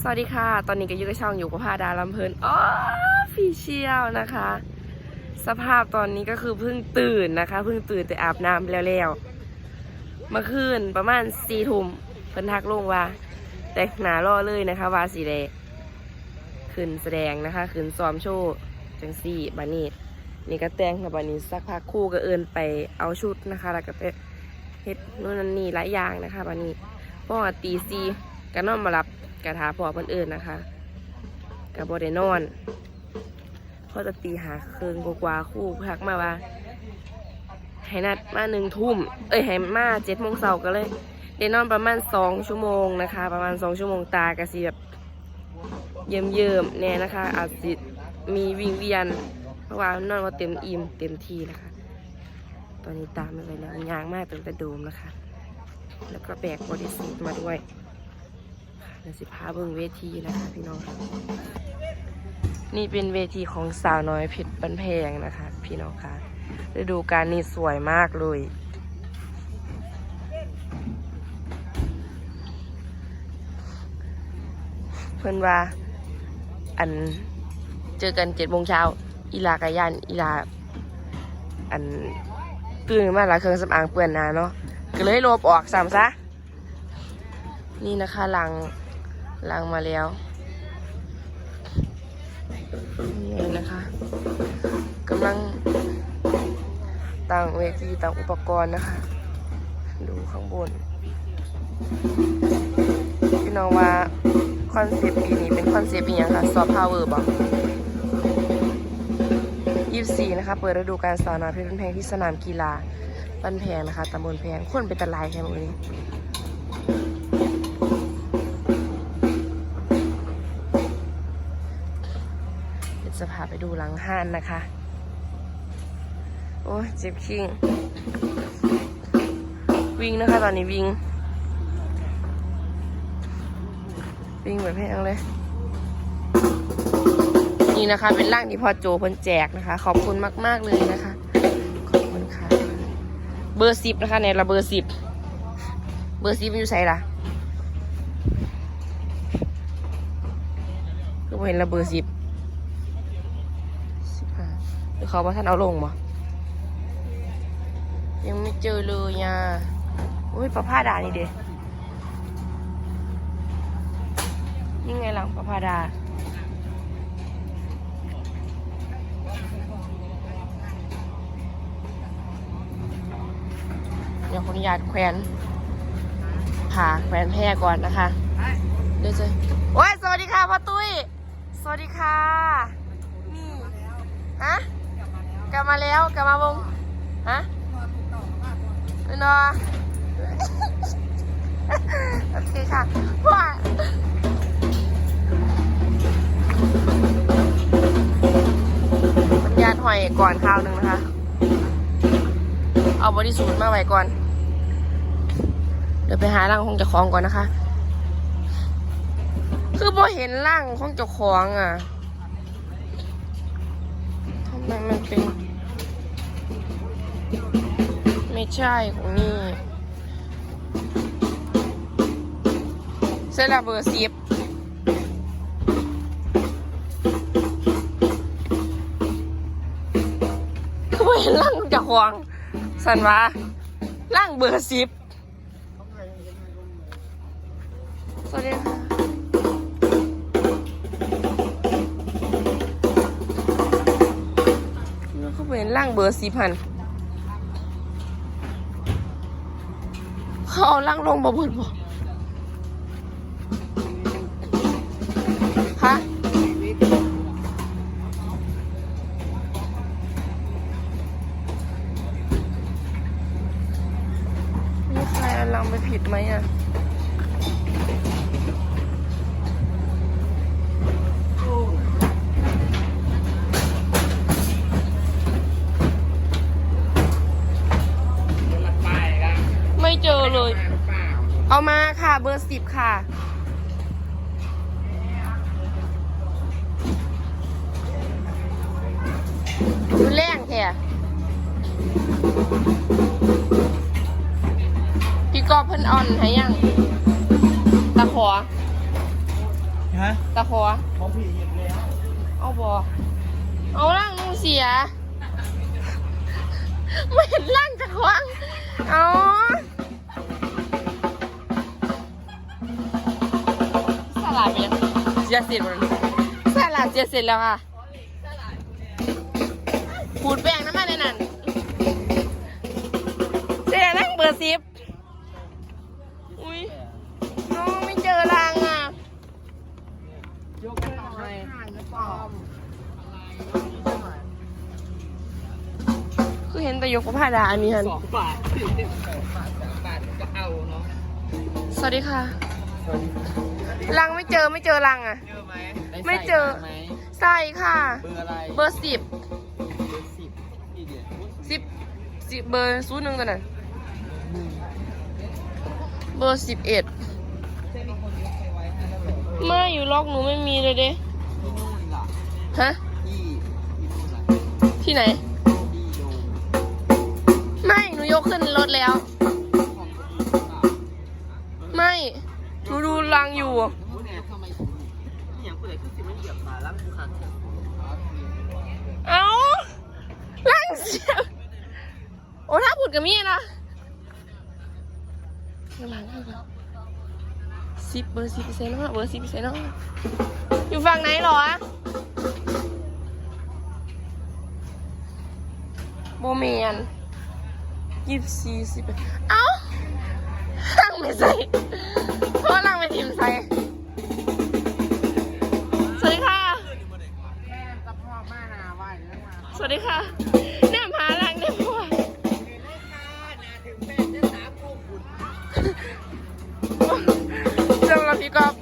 สวัสดีค่ะ ตอนนี้ก็อยู่กับช่องอยู่กับพาดาลำเพลินอ๋อฟีเชียลนะคะ สภาพตอนนี้ก็คือเพิ่งตื่นนะคะ เพิ่งตื่นแต่อาบน้ำแล้วๆเมื่อคืนประมาณสี่ทุ่มเพิ่นทักลงว่า แต่งหนารอเลยนะคะว่าสีแดงขึ้นแสดงนะคะขึ้นซ้อมโชว์จังสี่บานี้นี่ก็แต่งกับบานี้สักพักคู่ก็เอินไปเอาชุดนะคะ แล้วก็ไปเฮ็ดนู่นนั่นนี่หลายอย่างนะคะบานี้พ่อตีซีก็นอนมารับ กระถาพอเพิ่นเอินนะคะกับบได้นอนพอจะตีหาคืนกว่าคู่พักมาว่าให้นัดมาหนึ่งทุ่ม เอ้ยให้มาเจ็ดโมงเสาร์ก็เลยได้นอนประมาณสองชั่วโมงนะคะ ประมาณสองชั่วโมงตากระสีแบบเยิ้มเยิมๆแน่นะคะ อาจจะมีวิ่งเวียน เพราะว่านอนว่าเต็มอิ่มเต็มที่นะคะ ตอนนี้ตามไม่ไหวแล้วยางมากตั้งแต่โดมนะคะ แล้วก็แบกบริสุทธิ์มาด้วย ดี๋ยวสิพาเบิ่งเวทีนะคะพี่น้องค่ะนี่เป็นเวทีของสาวน้อยเพชรบันแพงนะคะ พี่น้องค่ะฤดูกาลนี้สวยมากเลยเพื่อนว่า อันเจอกันเจ็ดโมงเช้าอีลากะยันอีลา อันตื่นมาแล้วเครื่องสำอางเปื้อนนาเนาะก็เลยลบออกสามซะ นี่นะคะหลัง หลังมาแล้วนี่นะคะกำลังตั้งเวทีตั้งอุปกรณ์นะคะ ดูข้างบน พี่น้องว่าคอนเซปต์ปีนี้เป็นคอนเซปต์อีกอย่างค่ะซอฟต์พาวเวอร์บอกยี่สี่นะคะ เปิดฤดูกาลสาวน้อเพชรบ้านแพงที่สนามกีฬาบ้านแพงนะคะตำบลแพงคนเป็นตะลายแค่มือนี้ จะพาไปดูหลังห้านนะคะ โอ้ยเจ็บคิง วิ่งนะคะตอนนี้วิ่ง วิ่งแบบแพงเลย นี่นะคะ เป็นร่างที่พอโจเพิ่นแจกนะคะ ขอบคุณมาก ๆ เลยนะคะ ขอบคุณค่ะ เบอร์สิบนะคะในระเบอร์สิบ เบอร์สิบอยู่ใส่ล่ะก็เห็นระเบอร์สิบ หรือเขาว่าท่านเอาลงบ่ยังไม่เจอเลยอะอุ้ยประพาดานี่เด้นี่ไงหลังประพาดาเดี๋ยวขออนุญาตแขวนผ่าแขวนแพร่ก่อนนะคะเดี๋ยวจะโอ้ยสวัสดีค่ะพ่อตุ้ย สวัสดีค่ะ นี่ ฮะ กลับมาแล้วกลับมาวงฮะเนาะโอเคค่ะว่ามันยานหอยก่อนข้าวหนึ่งนะคะ เอาบริสูทมาไว้ก่อน เดี๋ยวไปหาร่างของเจ้าของก่อนนะคะ คือพอเห็นร่างของเจ้าของอะ ทำไมมันเป็น ไม่ใช่ของนี่เซราเบอร์สิบคือบ่เห็นร่างจากควงสันวะร่างเบอร์สิบสวัสดีค่ะ เขาบ่เห็นร่างเบอร์สิบพันเขาเอาล่างลงมาบนบ่ฮะมีใครเอาลังไปผิดไหมอะ เจอเลย เอามาค่ะ เบอร์สิบค่ะดูแรงแท้พี่กอบเพิ่นออนให้ยัง ตะขอ ฮะตะขอ ของพี่เห็นแล้ว เอาบอเอาล่างนุ่งเสีย ไม่เห็นล่างจะควางเอา สลัดไปยังเสียเสร็จหมดแล้วสลัดเสียเสร็จแล้วค่ะขูดแป้งน้ำมันในนั้นเสียนั่งเบอร์สิบอุ้ยน้องไม่เจอรางอะยกขึ้นหน่อยหรือเปล่าคือเห็นแต่ยกผ้าดาอันนี้ฮันสองบาทสองบาทสามบาทก็เอาเนาะสวัสดีค่ะ รังไม่เจอไม่เจอรังอะ เจอไหมไม่เจอไหมใส่ค่ะ เบอร์อะไรเบอร์สิบเบอร์สิบพี่เดียวสิบสิบเบอร์ศูนย์หนึ่งตัวนั้นเบอร์สิบเอ็ดไม่อยู่ล็อกหนูไม่มีเลยเด้ที่นู่นล่ะฮะ ที่ที่นู่นล่ะที่ไหน ที่โยมไม่หนูยกขึ้นรถแล้ว งอยู่ เอาล่างเสียโอ้ถ้าพูดกับมีนะข้างหลังข้างหลังสิบเบอร์สิบเปอร์เซ็นต์แล้วเบอร์สิบเปอร์เซ็นต์แล้วอยู่ฝั่งไหนหรอโบเมียนยี่สิบสี่สิบเอ้าลังไม่ใส่ ไม่ทิมใส่สวัสดีค่ะ สวัสดีค่ะแนมหาลังได้พ่อถึงแม่จะสามโมงคุณเรื่องเราพี่กอบ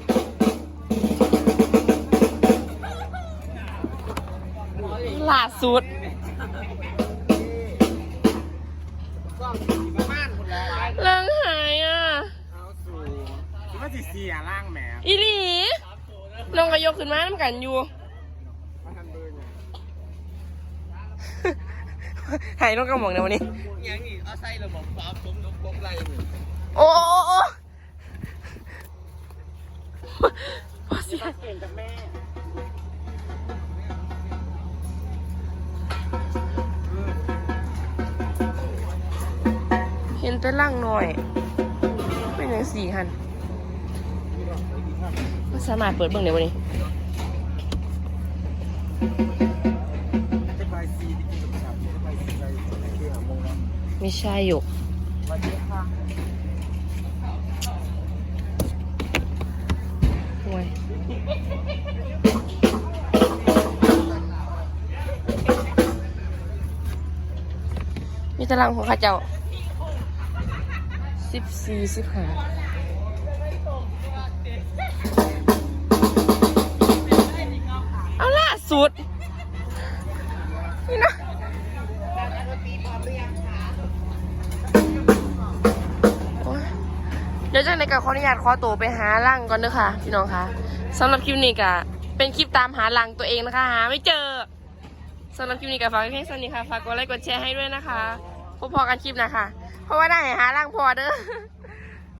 ล่าสุด เสียร่างแหมอีหลีน้องก็ยกขึ้นมาน้ำกันอยู่ มาทำเบอร์เนี่ยหายน้องกระหม่องในวันนี้ ยังอีกเอาใส่ระบบฟ้าผมนกบกไรหนึ่งโอ้โอ้โอ้พอเสียเก่งกับแม่เห็นแต่ล่างหน่อย เป็นอย่างสี่คัน มันสามารถเปิดเบิ่งได้วันนี้จะไปซีที่กินกับชาจะไปซีไปคือหาโมงแล้วไม่ใช่หยกห่วยมีตารางของข้าเจ้าสิบสี่สิบห้า สุด นี่นะเดี๋ยวจากในกับขออนุญาตขอตัวไปหาลังก่อนเด้อค่ะ พี่น้องคะสำหรับคลิปนี้ก็เป็นคลิปตามหาลังตัวเองนะคะหาไม่เจอสำหรับคลิปนี้ก็ฝากไว้เพียงเท่านี้ค่ะฝากกดไลค์กดแชร์ให้ด้วยนะคะพบพอกันคลิปนะคะเพราะว่าได้หาลังพอเด้อ